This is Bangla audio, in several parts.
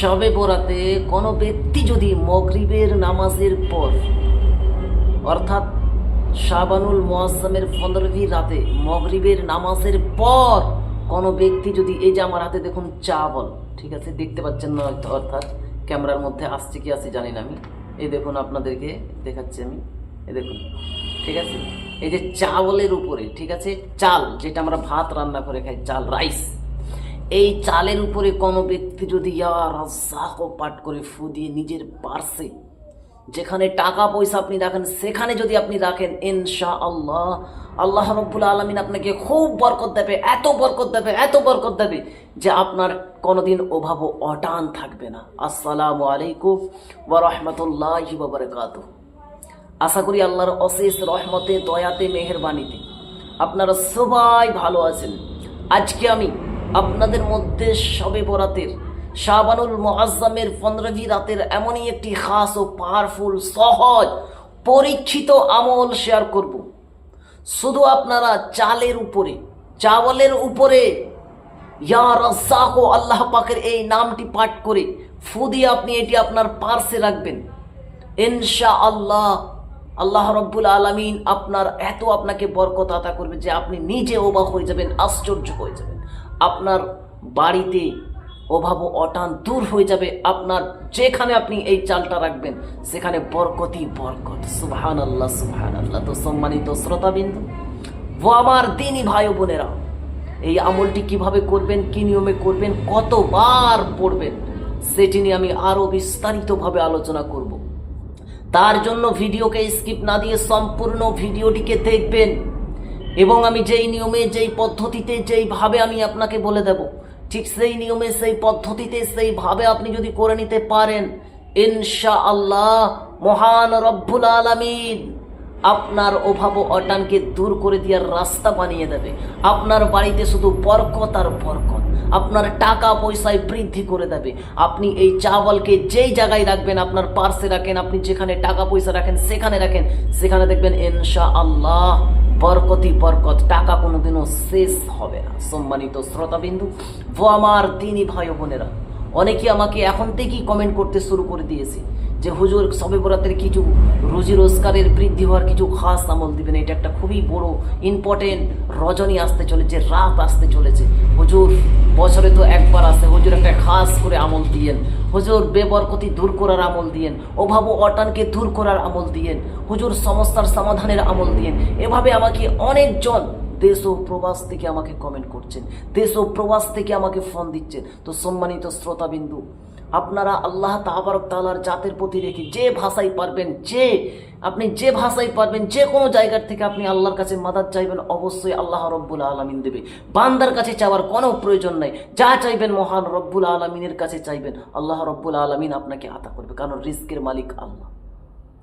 সবে বরাতে কোনো ব্যক্তি যদি মগরিবের নামাজের পর, অর্থাৎ শাবানুল মোয়াজ্জামের পনেরোই রাতে মগরিবের নামাজের পর কোনো ব্যক্তি যদি এই যে আমার হাতে দেখুন চা বল ঠিক আছে, দেখতে পাচ্ছেন না হয়তো, অর্থাৎ ক্যামেরার মধ্যে আসছে কি আছে জানি না আমি। এই দেখুন আপনাদেরকে দেখাচ্ছি আমি। এই দেখুন, ঠিক আছে? এই যে চাवলের উপরে, ঠিক আছে? চাল, যেটা আমরা ভাত রান্না করে খাই, চাল, রাইস। এই চালের উপরে কোনো ব্যক্তি যদি ইয়া রাজ্জাক পাঠ করে ফু দিয়ে নিজের পার্সে যেখানে টাকা পয়সা আপনি রাখেন, সেখানে যদি আপনি রাখেন ইনশা আল্লাহ আল্লাহ রব্বুল আলমিন আপনাকে খুব বরকত দেবে, এত বরকত দেবে, এত বরকত দেবে যে আপনার কোনোদিন অভাব অটান থাকবে না। আসসালামু আলাইকুম ওয়া রাহমাতুল্লাহি ওয়া বারাকাতুহু। আশা করি আল্লাহর অশেষ রহমতে, দয়াতে, মেহেরবানিতে আপনারা সবাই ভালো আছেন। আজকে আমি আপনাদের মধ্যে সবে বরাতের শাবানুল মোয়াজ্জামের পনেরোই রাতের এমনই একটি খাস ও পাওয়ারফুল সহজ, পরীক্ষিত আমল শেয়ার করব। শুধু আপনারা চালের উপরে, চাওয়ালের উপরে, ইয়া ও আল্লাহ পাকের এই নামটি পাঠ করে ফু দিয়ে আপনি এটি আপনার পার্সে রাখবেন। ইনশা আল্লাহ আল্লাহ রব্বুল আলমিন আপনার এত আপনাকে বরকত আতা করবে যে আপনি নিজে অবাক হয়ে যাবেন, আশ্চর্য হয়ে যাবেন। আপনার বাড়িতে অভাব অটান দূর হয়ে যাবে। আপনার যেখানে আপনি এই চালটা রাখবেন, সেখানে বরকতি বরকত। সুবহান আল্লাহ সুবহান আল্লাহ তো সম্মানিত শ্রোতাবিন্দু, ও আমার দিনই ভাই বোনেরা, এই আমলটি কীভাবে করবেন, কি নিয়মে করবেন, কতবার পড়বেন, সেটি নিয়ে আমি আরও বিস্তারিতভাবে আলোচনা করব। তার জন্য ভিডিওকে স্কিপ না দিয়ে সম্পূর্ণ ভিডিওটিকে দেখবেন। এবং আমি যেই নিয়মে, যেই পদ্ধতিতে, যেইভাবে আমি আপনাকে বলে দেব, ঠিক সেই নিয়মে, সেই পদ্ধতিতে, সেইভাবে আপনি যদি করে নিতে পারেন ইনশা আল্লাহ মহান রব্বুল আলমিন আপনার অভাব অটানকে দূর করে দেওয়ার রাস্তা বানিয়ে দেবে। আপনার বাড়িতে শুধু বরকত আর বরকত। আপনার টাকা পয়সায় বৃদ্ধি করে দেবে। আপনি এই চাওয়ালকে যেই জায়গায় রাখবেন, আপনার পার্সে রাখেন, আপনি যেখানে টাকা পয়সা রাখেন, সেখানে রাখেন, সেখানে দেখবেন ইনশা আল্লাহ বরকতি বরকত, টাকা কোনোদিনও শেষ হবে না। সম্মানিত শ্রোতাবিন্দু, ও আমার দিনই ভাই বোনেরা, অনেকে আমাকে এখন থেকেই কমেন্ট করতে শুরু করে দিয়েছে। যে হুজুর সবে বরাতের কিছু রুজি রোজগারের বৃদ্ধি হওয়ার কিছু খাস আমল দিবেন, এটা একটা খুবই বড় ইম্পর্টেন্ট রজনী আসতে চলেছে, রাত আসতে চলেছে। হুজুর, বছরে তো একবার আসে, হুজুর একটা খাস করে আমল দিয়েন। হুজুর, বেবরকতি দূর করার আমল দিয়েন, অভাব অটানকে দূর করার আমল দিয়েন, হুজুর, সমস্যার সমাধানের আমল দিয়েন। এভাবে আমাকে অনেকজন দেশ ও প্রবাস থেকে আমাকে কমেন্ট করছেন, দেশ ও প্রবাস থেকে আমাকে ফোন দিচ্ছেন। তো সম্মানিত শ্রোতাবিন্দু আপনারা আল্লাহ তাবারক তালার জাতের প্রতি রেখে যে ভাষাই পারবেন, যে আপনি যে ভাষাই পারবেন, যে কোনো জায়গার থেকে আপনি আল্লাহর কাছে মাদার চাইবেন, অবশ্যই আল্লাহ রব্বুল আলমিন দেবে। বান্দার কাছে চাওয়ার কোনো প্রয়োজন নাই। যা চাইবেন মহান রব্বুল আলমিনের কাছে চাইবেন, আল্লাহ রব্বুল আলমিন আপনাকে আতা করবে। কারণ রিস্কের মালিক আল্লাহ।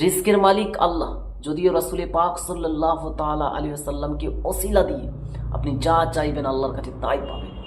রিস্কের মালিক আল্লাহ। যদিও রাসুলে পাক সাল্লাহ তালা আলী সাল্লামকে অসিলা দিয়ে আপনি যা চাইবেন আল্লাহর কাছে তাই পাবেন।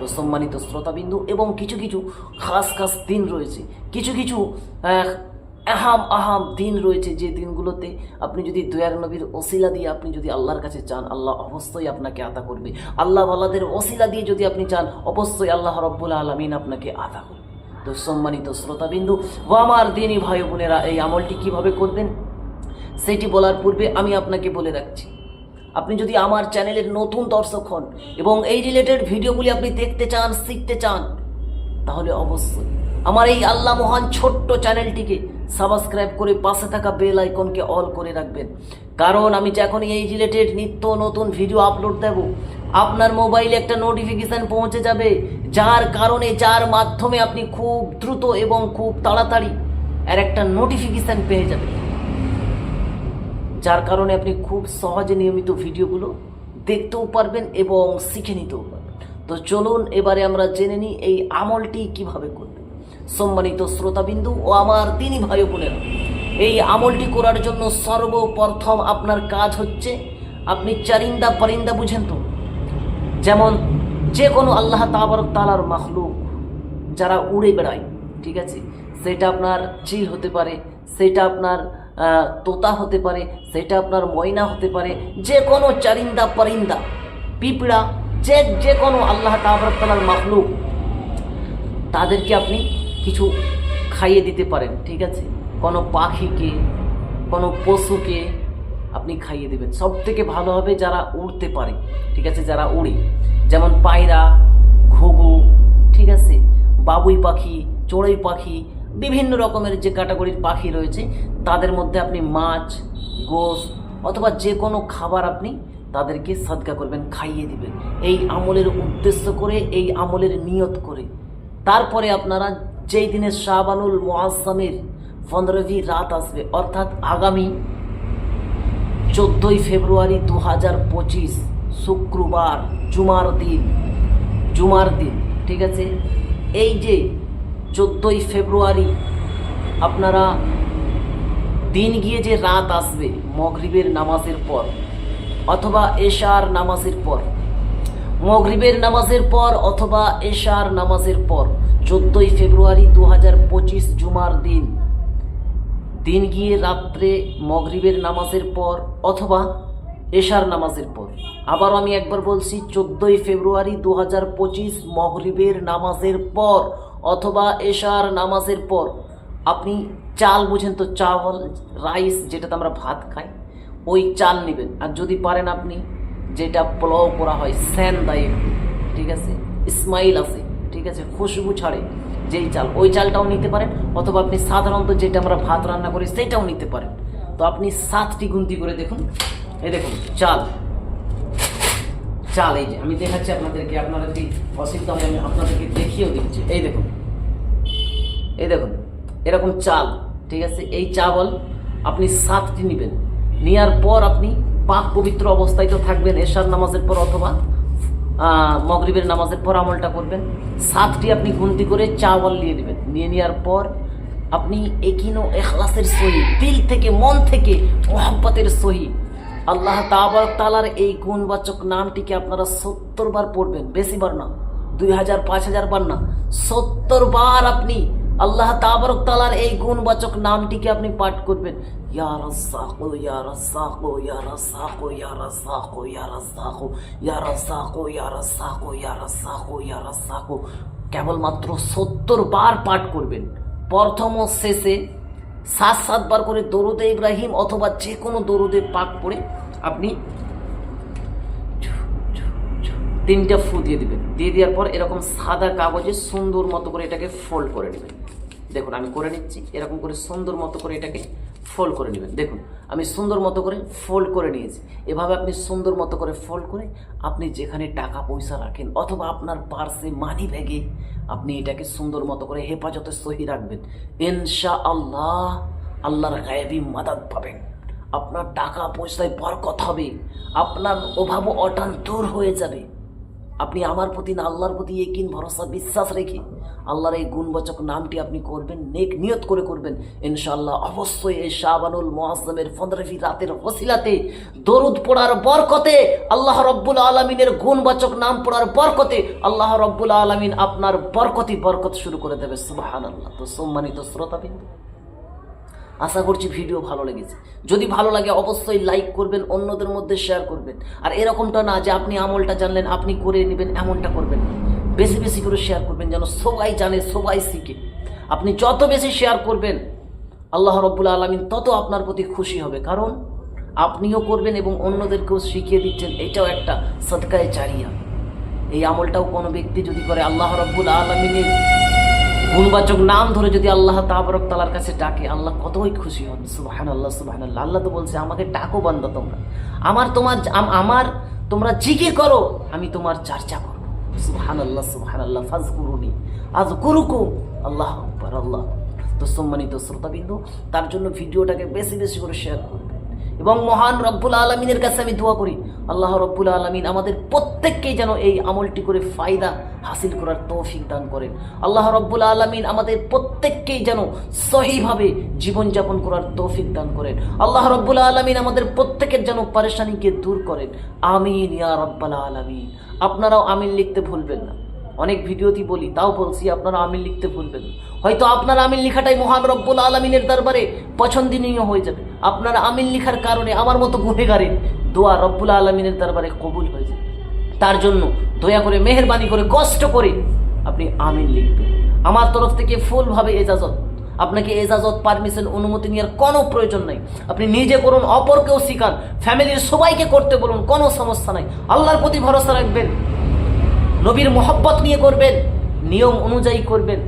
তো সম্মানিত শ্রোতাবিন্দু এবং কিছু কিছু খাস খাস দিন রয়েছে। কিছু কিছু আহাম আহাম দিন রয়েছে যে দিনগুলোতে আপনি যদি দয়ার নবীর ওসিলা দিয়ে আপনি যদি আল্লাহর কাছে চান, আল্লাহ অবশ্যই আপনাকে আতা করবে। আল্লাহ আল্লাহদের ওসিলা দিয়ে যদি আপনি চান, অবশ্যই আল্লাহ রব্বুল আলমিন আপনাকে আদা করবে। তো সম্মানিত শ্রোতাবিন্দু, ও আমার দিনই ভাই বোনেরা, এই আমলটি কীভাবে করবেন? সেটি বলার পূর্বে আমি আপনাকে বলে রাখছি। আপনি যদি আমার চ্যানেলের নতুন দর্শক হন এবং এই রিলেটেড ভিডিওগুলি আপনি দেখতে চান, শিখতে চান, তাহলে অবশ্যই আমার এই আল্লাহ মহান ছোট্ট চ্যানেলটিকে সাবস্ক্রাইব করে পাশে থাকা বেল আইকনকে অল করে রাখবেন। কারণ আমি যখন এই রিলেটেড নিত্য নতুন ভিডিও আপলোড দেব, আপনার মোবাইলে একটা নোটিফিকেশান পৌঁছে যাবে, যার কারণে, যার মাধ্যমে আপনি খুব দ্রুত এবং খুব তাড়াতাড়ি আর একটা নোটিফিকেশান পেয়ে যাবেন। যার কারণে আপনি খুব সহজে নিয়মিত ভিডিওগুলো দেখতেও পারবেন এবং শিখে নিতেও পারবেন। তো চলুন এবারে আমরা জেনে নিই এই আমলটি কীভাবে করবেন। সম্মানিত শ্রোতাবিন্দু ও আমার তিনি ভাই বোনেরা, এই আমলটি করার জন্য সর্বপ্রথম আপনার কাজ হচ্ছে, আপনি চারিন্দা পারিন্দা বুঝেন তো। যেমন যে কোনো আল্লাহ তাবারক তালার মাখলুক যারা উড়ে বেড়ায়, ঠিক আছে? সেটা আপনার চিল হতে পারে, সেটা আপনার তোতা হতে পারে, সেটা আপনার ময়না হতে পারে, যে কোনো চারিন্দা পরিন্দা, পিঁপড়া, যে যে কোনো আল্লাহ তাবারক তালার মাখলুক, তাদেরকে আপনি কিছু খাইয়ে দিতে পারেন, ঠিক আছে? কোনো পাখিকে, কোনো পশুকে আপনি খাইয়ে দেবেন। সব থেকে ভালো হবে যারা উড়তে পারে, ঠিক আছে? যারা উড়ে, যেমন পায়রা, ঘুঘু, ঠিক আছে? বাবুই পাখি, চড়ুই পাখি বিভিন্ন রকমের যে ক্যাটাগরির পাখি রয়েছে, তাদের মধ্যে আপনি মাছ, গোস অথবা যে কোনো খাবার আপনি তাদেরকে সদকা করবেন, খাইয়ে দিবেন। এই আমলের উদ্দেশ্য করে, এই আমলের নিয়ত করে। তারপরে আপনারা যেই দিনে শাহবানুল মোয়াজ্জামের পনেরোই রাত আসবে, অর্থাৎ আগামী চোদ্দোই ফেব্রুয়ারি দু হাজার পঁচিশ, শুক্রবার, জুমার দিন জুমার দিন, ঠিক আছে? এই যে চোদ্দোই ফেব্রুয়ারি আপনারা দিন গিয়ে যে রাত আসবে, মগরিবের নামাজের পর অথবা এশার নামাজের পর, মগরিবের নামাজের পর অথবা এশার নামাজের পর, চোদ্দোই ফেব্রুয়ারি দু হাজার পঁচিশ জুমার দিন দিন গিয়ে রাত্রে মগরিবের নামাজের পর অথবা এশার নামাজের পর। আবার আমি একবার বলছি, চোদ্দোই ফেব্রুয়ারি দু হাজার পঁচিশ মগরিবের নামাজের পর অথবা এশার নামাজের পর আপনি চাল বুঝেন তো চাওয়াল রাইস যেটাতে আমরা ভাত খাই, ওই চাল নেবেন। আর যদি পারেন আপনি যেটা পোলাও করা হয়, স্যান দেয়, ঠিক আছে? ইসমাইল আছে, ঠিক আছে? খুশবু ছাড়ে, যেই চাল, ওই চালটাও নিতে পারেন। অথবা আপনি সাধারণত যেটা আমরা ভাত রান্না করি, সেটাও নিতে পারেন। তো আপনি সাতটি গুনতি করে দেখুন। এই দেখুন, চাল। চাল, এই যে আমি দেখাচ্ছি আপনাদেরকে, আপনারা যদি অসুবিধা হয়, আমি আপনাদেরকে দেখিয়েও দিচ্ছি। এই দেখুন। এই দেখুন, এরকম চাল, ঠিক আছে? এই চাবল আপনি সাতটি নেবেন। নেওয়ার পর আপনি পাক পবিত্র অবস্থায় তো থাকবেন, এশার নামাজের পর অথবা মগরিবের নামাজের পর আমলটা করবেন। সাতটি আপনি গুনতি করে চাওয়াল নিয়ে নেবেন। নিয়ে নেওয়ার পর আপনি একিনো এখলাসের সহি, দিল থেকে, মন থেকে মোহাম্মতের সহি আল্লাহ তাবারক তালার এই গুণবাচক নামটিকে আপনারা সত্তর বার পড়বেন, বেশি বার না, দুই হাজার, পাঁচ হাজার বার না, সত্তর বার আপনি আল্লাহ তাবারক তালার এই গুণবাচক নামটিকে আপনি পাঠ করবেন। ইয়া কেবলমাত্র সত্তর বার পাঠ করবেন। প্রথম ও শেষে সাত সাতবার করে দরুদে ইব্রাহিম অথবা যে কোনো দরুদে পাক পড়ে আপনি তিনটা ফু দিয়ে দেবেন। দিয়ে দেওয়ার পর এরকম সাদা কাগজে সুন্দর মতো করে এটাকে ফোল্ড করে নেবেন। দেখুন, আমি করে নিচ্ছি। এরকম করে সুন্দর মতো করে এটাকে ফোল্ড করে নেবেন। দেখুন, আমি সুন্দর মতো করে ফোল্ড করে নিয়েছি। এভাবে আপনি সুন্দর মতো করে ফোল্ড করে আপনি যেখানে টাকা পয়সা রাখেন অথবা আপনার পার্সে মানি ব্যাগে আপনি এটাকে সুন্দর মতো করে হেফাজতে সহি রাখবেন। ইনশা আল্লাহ আল্লাহর গায়েবী মাদাত পাবেন। আপনার টাকা পয়সায় বরকত হবে। আপনার অভাব অটান দূর হয়ে যাবে। আপনি আমার প্রতি না, আল্লাহর প্রতি একিন ভরসা, বিশ্বাস রেখে আল্লাহর এই গুণবাচক নামটি আপনি করবেন, নেক নিয়ত করে করবেন। ইনশাআল্লাহ অবশ্যই এই শাহবানুল মোয়াজ্জমের পনেরোটি রাতের হসিলাতে দরুদ পড়ার বরকতে, আল্লাহ রব্বুল আলমিনের গুণবাচক নাম পড়ার বরকতে আল্লাহ রব্বুল আলমিন আপনার বরকতি বরকত শুরু করে দেবে। সুবাহান আল্লাহ তো সম্মানিত শ্রোতাবিন্দু আশা করছি ভিডিও ভালো লেগেছে। যদি ভালো লাগে, অবশ্যই লাইক করবেন, অন্যদের মধ্যে শেয়ার করবেন। আর এরকমটা না যে আপনি আমলটা জানলেন, আপনি করে নেবেন, এমনটা করবেন বেশি বেশি করে শেয়ার করবেন যেন সবাই জানে, সবাই শিখে। আপনি যত বেশি শেয়ার করবেন, আল্লাহ রব্বুল আলমিন তত আপনার প্রতি খুশি হবে। কারণ আপনিও করবেন এবং অন্যদেরকেও শিখিয়ে দিচ্ছেন, এটাও একটা সৎকায় চারিয়া এই আমলটাও কোনো ব্যক্তি যদি করে, আল্লাহ রব্বুল আলমিনের গুণবাচক নাম ধরে যদি আল্লাহ তাবরক তালার কাছে ডাকে, আল্লাহ কতই খুশি হন। সুবাহান আল্লাহ সুবাহান আল্লাহ আল্লাহ তো বলছে, আমাকে ডাকো বান্দা তোমরা। আমার তোমার আমার তোমরা জিকে করো, আমি তোমার চর্চা করব। সুবাহান আল্লাহ সুবাহান আল্লাহ ফাজ গুরুনি আজ গুরুকু আল্লাহ আল্লাহ তো সম্মানিত শ্রোতাবিন্দু, তার জন্য ভিডিওটাকে বেশি বেশি করে শেয়ার করবে এবং মহান রব্বুল আলমিনের কাছে আমি দোয়া করি, আল্লাহ রব্বুল আলমিন আমাদের প্রত্যেককেই যেন এই আমলটি করে ফায়দা হাসিল করার তৌফিক দান করেন। আল্লাহ রব্বুল আলমিন আমাদের প্রত্যেককেই যেন সহিভাবে জীবনযাপন করার তৌফিক দান করেন। আল্লাহ রব্বুল আলমিন আমাদের প্রত্যেকের যেন পারেশানিকে দূর করেন। আমিন ইয়া রব্বাল আলমিন। আপনারাও আমিন লিখতে ভুলবেন না। অনেক ভিডিওতেই বলি, তাও বলছি আপনারা আমিন লিখতে ভুলবেন হয়তো আপনার আমিন লেখাটাই মহান রব্বুল আলমিনের দরবারে পছন্দনীয় হয়ে যাবে। আপনার আমিন লেখার কারণে আমার মতো গুহেগারের দোয়া রব্বুল আলমিনের দরবারে কবুল হয়ে যাবে। তার জন্য দয়া করে, মেহরবানি করে, কষ্ট করে আপনি আমিন লিখবেন। আমার তরফ থেকে ফুলভাবে এজাজত। আপনাকে এজাজত, পারমিশন, অনুমতি নেওয়ার কোনো প্রয়োজন নাই। আপনি নিজে করুন, অপরকেও শিখান। ফ্যামিলির সবাইকে করতে বলুন, কোনো সমস্যা নাই। আল্লাহর প্রতি ভরসা রাখবেন। নবীর মোহব্বত নিয়ে করবেন, নিয়ম অনুযায়ী করবেন,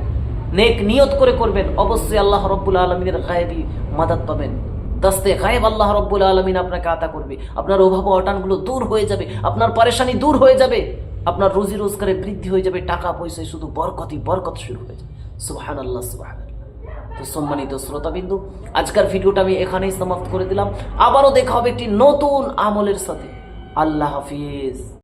নেক নিয়ত করে করবেন, অবশ্যই আল্লাহ রব্বুল আলমিনের গায়েবী মাদাত পাবেন। দাস্তে গায়েব আল্লাহ রব্বুল আলমিন আপনাকে আতা করবে। আপনার অভাব অটানগুলো দূর হয়ে যাবে, আপনার পারেশানি দূর হয়ে যাবে, আপনার রুজি রোজগারে বৃদ্ধি হয়ে যাবে, টাকা পয়সায় শুধু বরকতই বরকত শুরু হয়ে যাবে। সুবাহান আল্লাহ সুবাহান তো সম্মানিত শ্রোতাবিন্দু, আজকের ভিডিওটা আমি এখানেই সমাপ্ত করে দিলাম। আবারও দেখা হবে একটি নতুন আমলের সাথে। আল্লাহ হাফিজ।